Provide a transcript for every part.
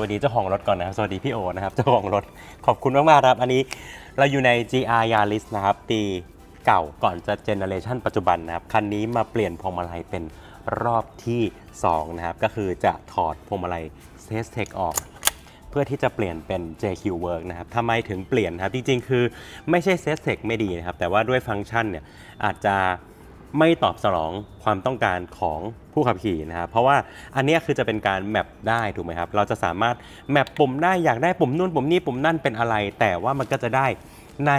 สวัสดีเจ้าของรถก่อนนะครับ สวัสดีพี่โอนะครับ เจ้าของรถ ขอบคุณมากๆครับ อันนี้เราอยู่ใน GR Yaris นะครับ ปีเก่าก่อนจะเจเนอเรชันปัจจุบันนะครับ คันนี้มาเปลี่ยนพวงมาลัยเป็นรอบที่ 2 นะครับ ก็คือจะถอดพวงมาลัย s e s t e c ออก เพื่อที่จะเปลี่ยนเป็น JQ Work นะครับทำไมถึงเปลี่ยนครับ จริงๆ คือไม่ใช่ s e s t e c ไม่ดีนะครับ แต่ว่าด้วยฟังก์ชันเนี่ยอาจจะ ไม่ตอบสนองความต้องการของผู้ขับขี่นะครับเพราะว่าอันนี้คือจะเป็นการแมปได้ถูกไหมครับเราจะสามารถแมปปุ่มได้อยากได้ปุ่มนู่นปุ่มนี่ปุ่มนั่นเป็นอะไร แต่ว่ามันก็จะได้ใน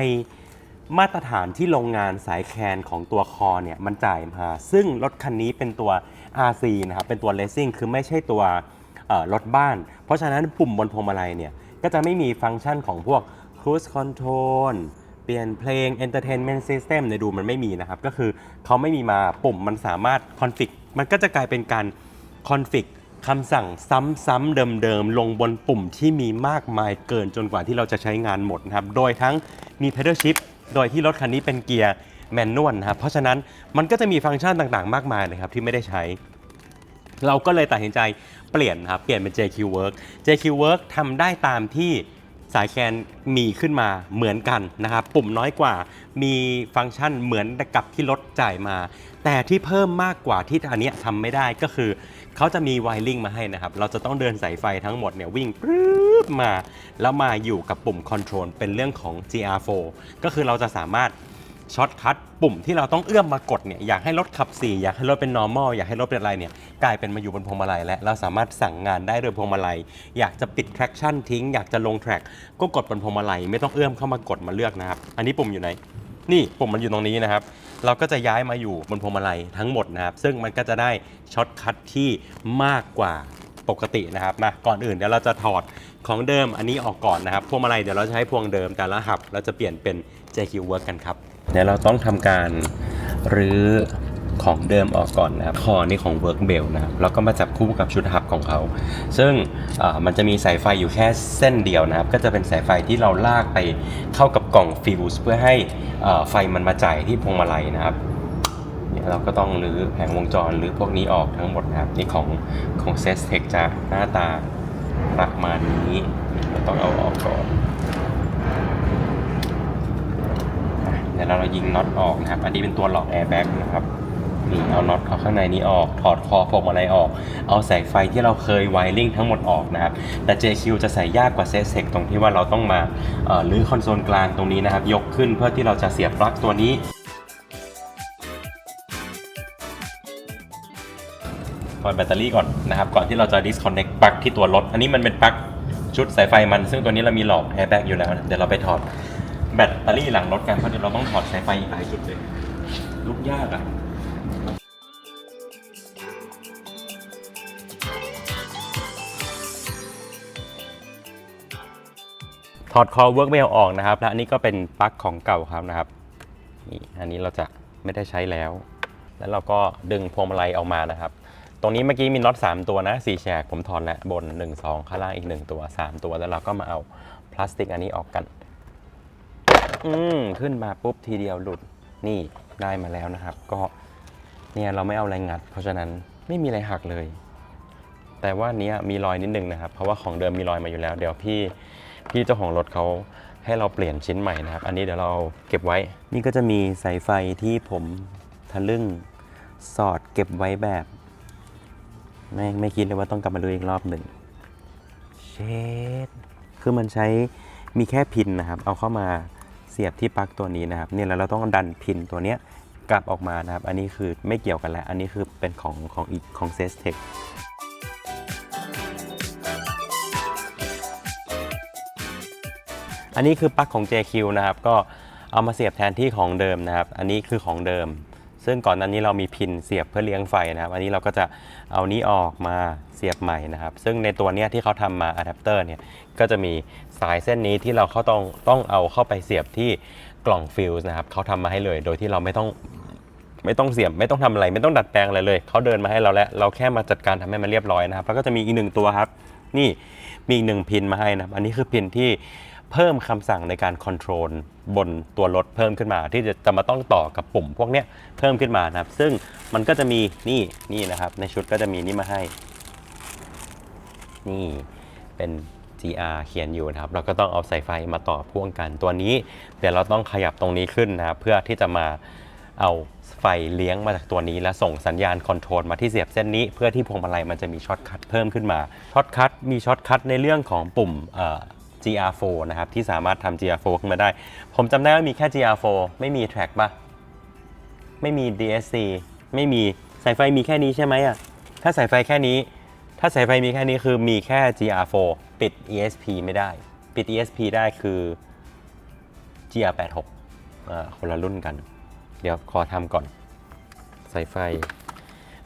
มาตรฐานที่โรงงานสายแคนของตัวคอเนี่ยมันจ่ายมา ซึ่งรถคันนี้เป็นตัว RC นะครับเป็นตัวเลสซิ่งคือไม่ใช่ตัวรถบ้าน เพราะฉะนั้นปุ่มบนพวงมาลัยเนี่ยก็จะไม่มีฟังก์ชันของพวก cruise control ปลี่ยนเพลง entertainment system ในยดูมันไม่มีนะครับ ก็คือเขาไม่มีมาปุ่มมันสามารถ config มันก็จะกลายเป็นการ config คำสั่งซ้ำๆเดิมๆ ลงบนปุ่มที่มีมากมายเกินจนกว่าที่เราจะใช้งานหมดนะครับ โดยทั้งมี pedal shift โดยที่รถคันนี้เป็นเกียร์แมนนวลนะครับ เพราะฉะนั้นมันก็จะมีฟังก์ชันต่างๆ มากมายเลยครับที่ไม่ได้ใช้ เราก็เลยตัดสินใจเปลี่ยนครับ เปลี่ยนเป็น JQ Work JQ Work ทำได้ตามที่ สายแคนมีขึ้นมาเหมือนกันนะครับ ปุ่มน้อยกว่า มีฟังก์ชันเหมือนกับที่รถจ่ายมา แต่ที่เพิ่มมากกว่าที่อันนี้ทำไม่ได้ก็คือเขาจะมีไวริงมาให้นะครับ เราจะต้องเดินสายไฟทั้งหมดเนี่ยวิ่งปรื๊บมา แล้วมาอยู่กับปุ่มคอนโทรลเป็นเรื่องของ GR4 ก็คือเราจะสามารถ ช็อตคัทปุ่มที่เราต้องเอื้อมมากดเนี่ยอยากให้รถขับ 4 อยากให้รถเป็น normal อยากให้รถเป็นอะไรเนี่ยกลายเป็นมาอยู่บนพวงมาลัยแล้วเราสามารถสั่งงานได้โดยพวงมาลัย อยากจะปิด traction ทิ้ง อยากจะลง track ก็กดบนพวงมาลัย ไม่ต้องเอื้อมเข้ามากดมาเลือกนะครับ อันนี้ปุ่มอยู่ไหน นี่ปุ่มมันอยู่ตรงนี้นะครับ เราก็จะย้ายมาอยู่บนพวงมาลัยทั้งหมดนะครับ ซึ่งมันก็จะได้ช็อตคัทที่มากกว่าปกตินะครับมาก่อนอื่นเดี๋ยวเราจะถอดของเดิมอันนี้ออกก่อนนะครับพวงมาลัยเดี๋ยวเราจะใช้พวงเดิมแต่ละหับ เราจะเปลี่ยนเป็น JQ Work กันครับ เดี๋ยวเราต้องทำการรื้อของเดิมออกก่อนนะครับคอนี่ของ Work Bell นะครับแล้วก็มาจับคู่กับชุดหับของเขา ซึ่งมันจะมีสายไฟอยู่แค่เส้นเดียวนะครับ ก็จะเป็นสายไฟที่เราลากไปเข้ากับกล่องฟิวส์เพื่อให้ไฟมันมาจ่ายที่พวงมาลัยนะครับเราก็ต้องรื้อแผงวงจรหรือพวกนี้ออกทั้งหมดนะครับนี่ของของ s e s t e c จะหน้าตาประมาณนี้เราต้องเอาออกก่อน เดี๋ยวเรายิงน็อตออกนะครับ อันนี้เป็นตัวหลอกแอร์แบ็กนะครับนี่เอาน็อตเอาข้างในนี้ออก ถอดคอพวงมาลัยออก เอาสายไฟที่เราเคยไวริ่งทั้งหมดออกนะครับ แต่ JQ จะใส่ยากกว่าเซสเซกตรงที่ว่าเราต้องมาลื้อคอนโซลกลางตรงนี้นะครับ ยกขึ้นเพื่อที่เราจะเสียบปลั๊กตัวนี้ถอดแบตเตอรี่ก่อนนะครับ ก่อนที่เราจะ disconnect ปลั๊กที่ตัวรถ อันนี้มันเป็นปลั๊กชุดสายไฟมัน ซึ่งตัวนี้เรามีหลอกแอร์แบ็กอยู่แล้ว เดี๋ยวเราไปถอด แบตเตอรี่หลังรถกันเพราะเดี๋ยวเราต้องถอดสายไฟอีกหลายจุดเลยลุกยากอะถอดคอ work mail ออกนะครับ และอันนี้ก็เป็นปลั๊กของเก่าครับนะครับนี่อันนี้เราจะไม่ได้ใช้แล้ว แล้วเราก็ดึงพวงมาลัยออกมานะครับ ตรงนี้เมื่อกี้มีน็อต3ตัวนะ4แฉกผมถอดแล้วบน 1 2 ข้างล่างอีก 1 ตัว 3 ตัวแล้วเราก็มาเอาพลาสติกอันนี้ออกกัน อืมขึ้นมาปุ๊บทีเดียวหลุดนี่ได้มาแล้วนะครับ ก็เนี่ยเราไม่เอาอะไรงัด เพราะฉะนั้นไม่มีอะไรหักเลย แต่ว่าเนี้ยมีรอยนิดนึงนะครับ เพราะว่าของเดิมมีรอยมาอยู่แล้ว เดี๋ยวพี่พี่เจ้าของรถเขาให้เราเปลี่ยนชิ้นใหม่นะครับ อันนี้เดี๋ยวเราเก็บไว้ นี่ก็จะมีสายไฟที่ผมทะลึ่งสอดเก็บไว้แบบ ไม่ไม่คิดเลยว่าต้องกลับมาดูอีกรอบหนึ่งเชดคือมันใช้มีแค่พินนะครับ เอาเข้ามา สียบที่ปลั๊กตัวนี้นะครับเนี่ยแล้วเราต้องดันพินตัวเนี้ยกลับออกมานะครับ อันนี้คือไม่เกี่ยวกันแล้ว อันนี้คือเป็นของของอีกของเซสเทคอันนี้คือปลั๊กของ JQ นะครับ ก็เอามาเสียบแทนที่ของเดิมนะครับ อันนี้คือของเดิม ซึ่งก่อนนั้นนี้เรามีพินเสียบเพื่อเลี้ยงไฟนะครับ อันนี้เราก็จะเอานี้ออกมาเสียบใหม่นะครับ ซึ่งในตัวเนี้ยที่เขาทำมาอะแดปเตอร์เนี่ยก็จะมีสายเส้นนี้ที่เราเขาต้องต้องเอาเข้าไปเสียบที่กล่องฟิวส์นะครับเขาทำมาให้เลย โดยที่เราไม่ต้องไม่ต้องเสียบไม่ต้องทำอะไร ไม่ต้องดัดแปลงอะไรเลย เขาเดินมาให้เราแล้ว เราแค่มาจัดการทำให้มันเรียบร้อยนะครับ แล้วก็จะมีอีกหนึ่งตัวครับ นี่มีอีกหนึ่งพินมาให้นะครับ อันนี้คือพินที่ เพิ่มคำสั่งในการคอนโทรลบนตัวรถเพิ่มขึ้นมา ที่จะจะมาต้องต่อกับปุ่มพวกเนี้ยเพิ่มขึ้นมานะครับ ซึ่งมันก็จะมีนี่นี่นะครับ ในชุดก็จะมีนี่มาให้ นี่เป็น GR เขียนอยู่นะครับ เราก็ต้องเอาสายไฟมาต่อพ่วงกันตัวนี้ เดี๋ยวเราต้องขยับตรงนี้ขึ้นนะครับ เพื่อที่จะมาเอาไฟเลี้ยงมาจากตัวนี้ และส่งสัญญาณคอนโทรลมาที่เสียบเส้นนี้ เพื่อที่พวงมาลัยมันจะมีช็อตคัทเพิ่มขึ้นมาช็อตคัทมีช็อตคัทในเรื่องของปุ่มเอ่อ GR4 นะครับที่สามารถทำ GR4 ขึ้นมาได้ ผมจำได้ว่ามีแค่ GR4 ไม่มี track ปะไม่มี DSC ไม่มีสายไฟมีแค่นี้ใช่ไหมอะถ้าสายไฟแค่นี้ ถ้าสายไฟมีแค่นี้คือมีแค่ GR4 ปิด ESP ไม่ได้ ปิด ESP ได้คือ GR86 อ่าคนละรุ่นกัน เดี๋ยวขอทำก่อนสายไฟ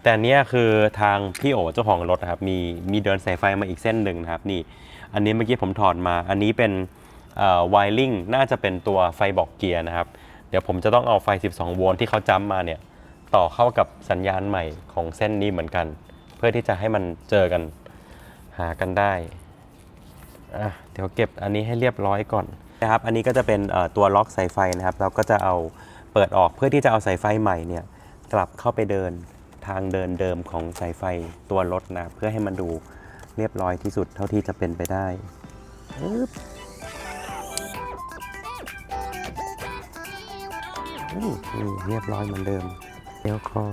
แต่เนี้ยคือทางพี่โอเจ้าของรถนะครับ มีมีเดินสายไฟมาอีกเส้นหนึ่งนะครับนี่ อันนี้เมื่อกี้ผมถอดมา อันนี้เป็นไวริงน่าจะเป็นตัวไฟบอกเกียร์นะครับ เดี๋ยวผมจะต้องเอาไฟ 12 โวลต์ที่เขาจำมาเนี่ยต่อเข้ากับสัญญาณใหม่ของเส้นนี้เหมือนกัน เพื่อที่จะให้มันเจอกันหากันได้เดี๋ยวเก็บอันนี้ให้เรียบร้อยก่อนนะครับ อันนี้ก็จะเป็นตัวล็อกสายไฟนะครับ เราก็จะเอาเปิดออกเพื่อที่จะเอาสายไฟใหม่เนี่ยกลับเข้าไปเดินทางเดินเดิมของสายไฟตัวรถนะเพื่อให้มันดู เรียบร้อยที่สุดเท่าที่จะเป็นไปได้ปึ๊บอืมนี่เรียบร้อยเหมือนเดิม เดี๋ยวขอ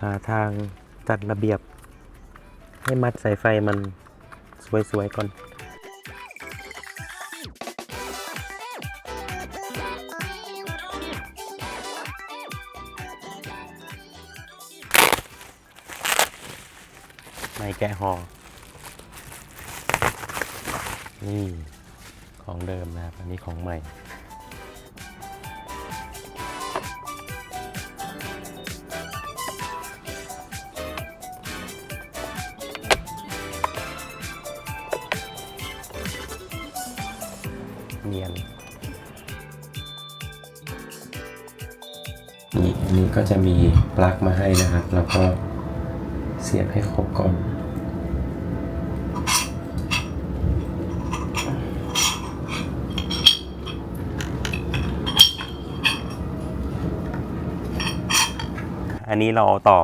หาทางจัดระเบียบ ให้มัดสายไฟมันสวยๆก่อนไม่แกะหอ นี่ของเดิมนะครับ อันนี้ของใหม่ เนียน นี่อันนี้ก็จะมีปลั๊กมาให้นะครับ แล้วก็เสียบให้ครบก่อน อันนี้เราต่อ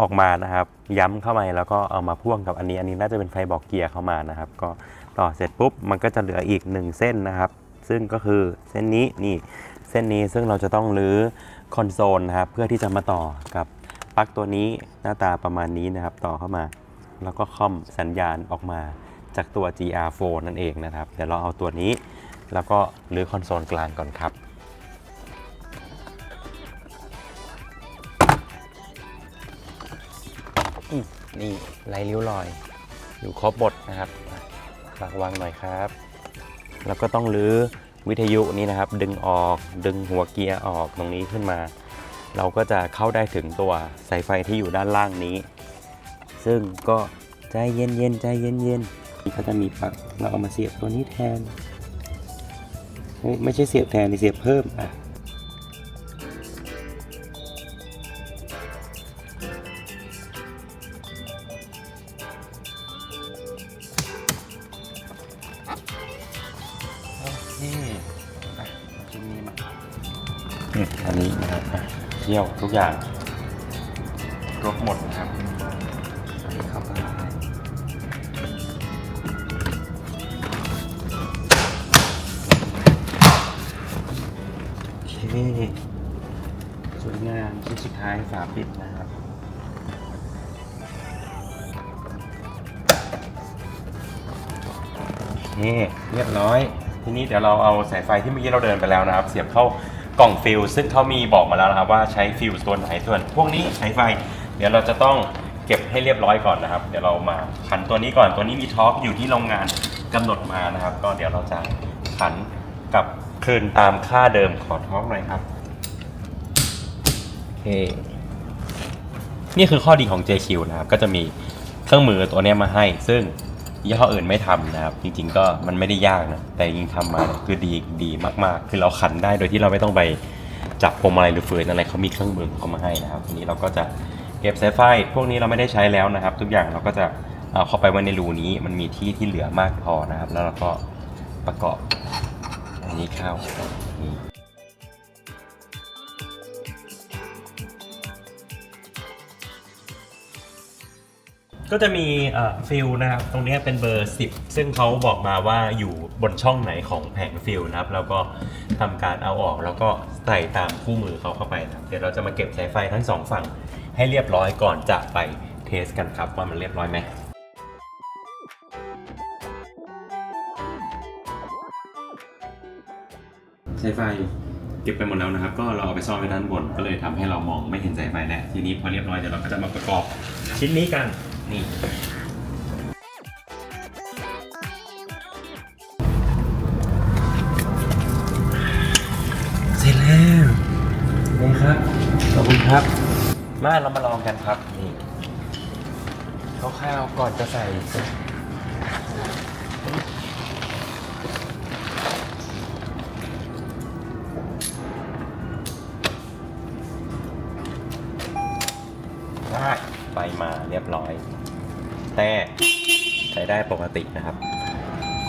ออกมานะครับ ย้ำเข้าไปแล้วก็เอามาพ่วงกับอันนี้ อันนี้น่าจะเป็นไฟบอกเกียร์เข้ามานะครับ ก็ต่อเสร็จปุ๊บมันก็จะเหลืออีกหนึ่งเส้นนะครับ ซึ่งก็คือเส้นนี้นี่เส้นนี้ซึ่งเราจะต้องรื้อคอนโซลนะครับเพื่อที่จะมาต่อกับปลั๊กตัวนี้หน้าตาประมาณนี้นะครับ ต่อเข้ามา แล้วก็คอมสัญญาณออกมาจากตัว GR4 นั่นเองนะครับ เดี๋ยวเราเอาตัวนี้ แล้วก็รื้อคอนโซลกลางก่อนครับ นี่ไรริ้วรอย อยู่ครบหมดนะครับฝากวางหน่อยครับ แล้วก็ต้องรื้อวิทยุนี้นะครับ ดึงออกดึงหัวเกียร์ออกตรงนี้ขึ้นมา เราก็จะเข้าได้ถึงตัวสายไฟที่อยู่ด้านล่างนี้ ซึ่งก็ใจเย็นเย็นๆใจเย็นเย็นนี่เขาจะมีปลั๊กเราเอามาเสียบตัวนี้แทน ไม่ใช่เสียบแทนนี่เสียบเพิ่มอะ โอเคอะเอาชิ้นนี้มาอืมอันนี้นะครับอะเที่ยวทุกอย่างครบหมดนะครับเข้าไปโอเคสวยงามชิ้นสุดท้ายฝาปิดนะครับ นี่เรียบร้อย ทีนี้เดี๋ยวเราเอาสายไฟที่เมื่อกี้เราเดินไปแล้วนะครับ เสียบเข้ากล่องฟิลซึ่งเขามีบอกมาแล้วนะครับว่าใช้ฟิลตัวไหนส่วน พวกนี้สายไฟ เดี๋ยวเราจะต้องเก็บให้เรียบร้อยก่อนนะครับ เดี๋ยวเรามาขันตัวนี้ก่อนตัวนี้มีท็อปอยู่ที่โรงงานกำหนดมานะครับ ก็เดี๋ยวเราจะขันกับคืนตามค่าเดิมขอท็อปหน่อยครับโอเคนี่คือข้อดีของ JQ นะครับก็จะมีเครื่องมือตัวนี้มาให้ซึ่ง ยี่ห้ออื่นไม่ทำนะครับ จริง ๆ ก็มันไม่ได้ยากนะ แต่ยิงทำมาเนี่ยคือดีดีมากๆ คือเราขันได้โดยที่เราไม่ต้องไปจับพวงมาลัยหรือฝืนอะไรเขามีเครื่องมือเขามาให้นะครับทีนี้เราก็จะเก็บสายไฟพวกนี้เราไม่ได้ใช้แล้วนะครับ ทุกอย่างเราก็จะเอาเข้าไปไว้ในรูนี้มันมีที่ที่เหลือมากพอนะครับ แล้วเราก็ประกอบอันนี้เข้านี่ ก็จะมีฟิลนะครับ ตรงนี้เป็นเบอร์ 10 ซึ่งเขาบอกมาว่าอยู่บนช่องไหนของแผงฟิลนะครับ แล้วก็ทำการเอาออกแล้วก็ใส่ตามคู่มือเขาเข้าไปนะเดี๋ยวเราจะมาเก็บสายไฟทั้งสองฝั่งให้เรียบร้อยก่อนจะไปเทสกันครับว่ามันเรียบร้อยไหมสายไฟเก็บไปหมดแล้วนะครับ ก็เราเอาไปซ่อนไว้ด้านบน ก็เลยทำให้เรามองไม่เห็นสายไฟแน่ทีนี้พอเรียบร้อยเดี๋ยวเราก็จะมาประกอบชิ้นนี้กัน นี่เสร็จแล้วนี่ครับขอบคุณครับ มาเรามาลองกันครับนี่คร่าวๆก่อนจะใส่ แต่ใช้ได้ปกตินะครับ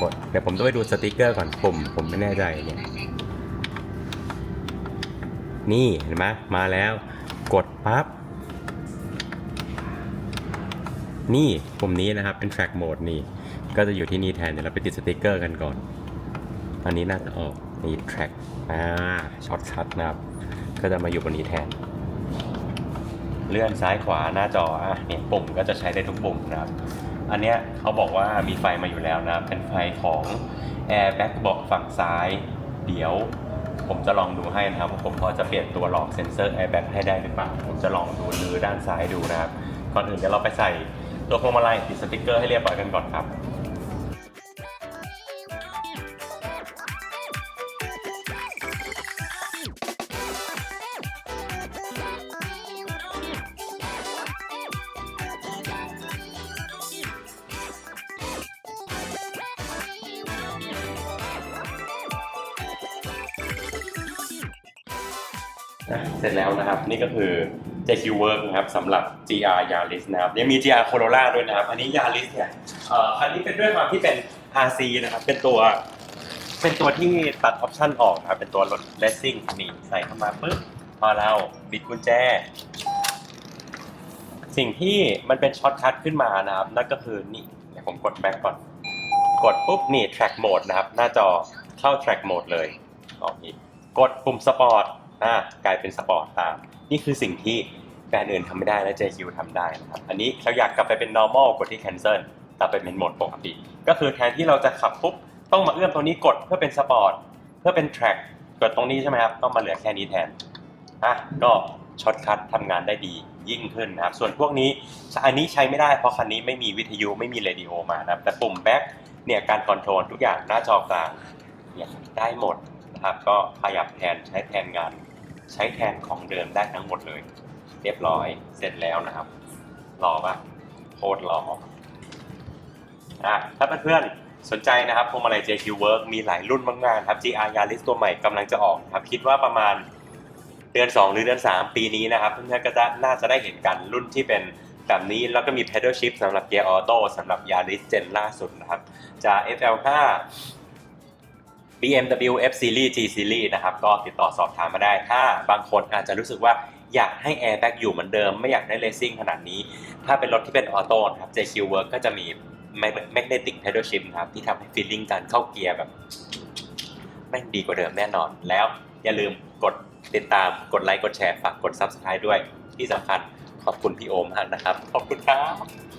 กดเดี๋ยวผมต้องไปดูสติกเกอร์ก่อนผมผมไม่แน่ใจเนี่ยนี่เห็นไหมมาแล้ว กดปั๊บนี่ปุ่มนี้นะครับเป็น track mode นี่ ก็จะอยู่ที่นี่แทนเดี๋ยวเราไปติดสติกเกอร์กันก่อนอันนี้น่าจะออกนี่ track อ่าช็อตชัดนะครับ ก็จะมาอยู่บนนี้แทน เลื่อนซ้ายขวาหน้าจออะเนี่ยปุ่มก็จะใช้ได้ทุกปุ่มนะครับ อันเนี้ยเขาบอกว่ามีไฟมาอยู่แล้วนะเป็นไฟของ Airbag เบาะฝั่งซ้าย เดี๋ยวผมจะลองดูให้นะครับว่าผมพอจะเปลี่ยนตัวหลอกเซ็นเซอร์ Airbag ให้ได้หรือเปล่าผมจะลองดูลือด้านซ้ายดูนะครับก่อนอื่นเดี๋ยวเราไปใส่ตัวพวงมาลัยติดสติกเกอร์ให้เรียบร้อยกันก่อนครับ นี่ก็คือ JQ Work นะครับสำหรับ GR Yaris นะครับยังมี GR Corolla ด้วยนะครับ อันนี้ Yaris เนี่ยเอ่อคันนี้เป็นด้วยความที่เป็น RC นะครับ เป็นตัว เป็นตัวที่ตัดออปชั่นออกนะครับ เป็นตัวรถ Racing นี่ใส่เข้ามาปึ๊บพอเราบิดกุญแจ สิ่งที่มันเป็นช็อตคัทขึ้นมานะครับ นั่นก็คือนี่เดี๋ยวผมกดแบ็กก่อน กดปุ๊บนี่ track mode นะครับ หน้าจอเข้า track mode เลยออกอีกกดปุ่มสปอร์ตอ่ากลายเป็นสปอร์ตตาม นี่คือสิ่งที่แบรนด์อื่นทำไม่ได้และ JQ ทำได้นะครับ อันนี้เขาอยากกลับไปเป็น normal กดที่ cancel กลับไปเป็นโหมดปกติ ก็คือแทนที่เราจะขับปุ๊บต้องมาเอื้อมตรงนี้กดเพื่อเป็นสปอร์ตเพื่อเป็น track กดตรงนี้ใช่ไหมครับต้องมาเหลือแค่นี้แทนอะก็ช็อตคัททำงานได้ดียิ่งขึ้นนะครับ ส่วนพวกนี้อันนี้ใช้ไม่ได้เพราะคันนี้ไม่มีวิทยุไม่มีเรดิโอมานะครับ แต่ปุ่มแบ็คเนี่ยการคอนโทรลทุกอย่างหน้าจอกลางเนี่ยได้หมดนะครับ ก็ขยับแทนใช้แทนงาน ใช้แทนของเดิมได้ทั้งหมดเลย เรียบร้อยเสร็จแล้วนะครับรอปะโคตรรออะถ้าเพื่อนๆสนใจนะครับพวงมาลัย JQ Work มีหลายรุ่นมากๆครับ GR Yaris ตัวใหม่กำลังจะออกครับ คิดว่าประมาณเดือน 2 หรือเดือน 3 ปีนี้นะครับ เพื่อนๆก็จะน่าจะได้เห็นกันรุ่นที่เป็นแบบนี้แล้วก็มี pedal shift สำหรับเกียร์ออโต้สำหรับ Yaris Gen ล่าสุดนะครับจาก FL5 BMW F Series G Series นะครับก็ติดต่อสอบถามมาได้ ถ้าบางคนอาจจะรู้สึกว่าอยากให้ airbag อยู่เหมือนเดิม ไม่อยากได้เลสซิ่งขนาดนี้ ถ้าเป็นรถที่เป็นออโต้นะครับ JQ Work ก็จะมี magnetic pedal shift ครับ ที่ทำให้ feeling การเข้าเกียร์แบบแม่งดีกว่าเดิมแน่นอน แล้วอย่าลืมกดติดตามกดไลค์กดแชร์ฝากกด Subscribe ด้วยที่สำคัญขอบคุณพี่โอมมากนะครับ ขอบคุณครับ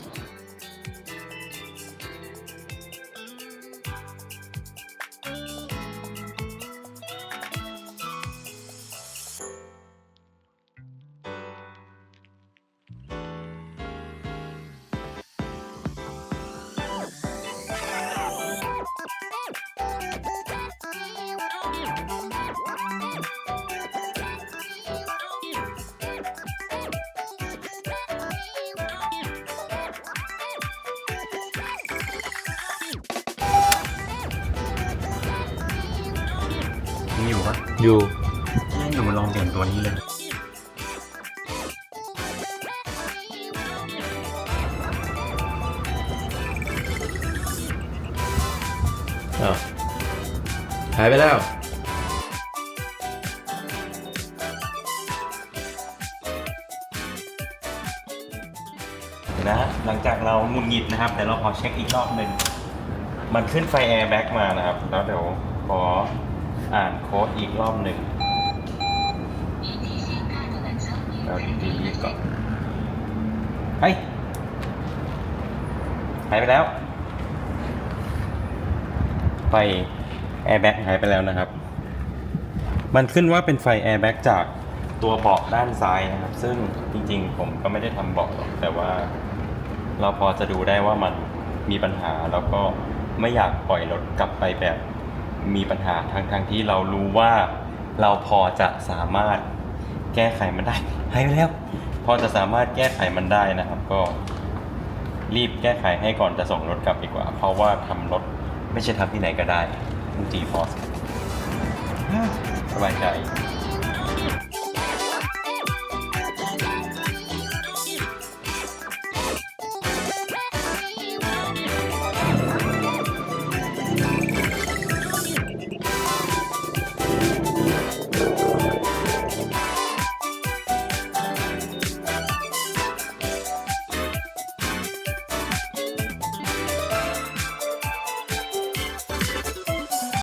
อยู่ปะอยู่ยังอยู่มาลองเปลี่ยนตัวนี้เลย อ้าวหายไปแล้วเห็นะ หลังจากเราหงุนงิดนะครับเดี๋ยวเราขอเช็คอีกรอบหนึ่ง มันขึ้นไฟแอร์แบ็กมานะครับ แล้วเดี๋ยวขอ อ่านโค้ดอีกรอบหนึ่งเราดีลีก่อนเฮ้ยหายไปแล้ว ไฟแอร์แบ็กหายไปแล้วนะครับ มันขึ้นว่าเป็นไฟแอร์แบ็กจากตัวเบาะด้านซ้ายนะครับ ซึ่งจริงๆ ผมก็ไม่ได้ทำเบาะหรอก แต่ว่าเราพอจะดูได้ว่ามันมีปัญหาแล้วก็ไม่อยากปล่อยรถกลับไปแบบ มีปัญหาทั้งๆที่เรารู้ว่าเราพอจะสามารถแก้ไขมันได้หายไปแล้ว พอจะสามารถแก้ไขมันได้นะครับ ก็รีบแก้ไขให้ก่อนจะส่งรถกลับดีกว่า เพราะว่าทำรถไม่ใช่ทำที่ไหนก็ได้ต้องจีพอสสบายใจ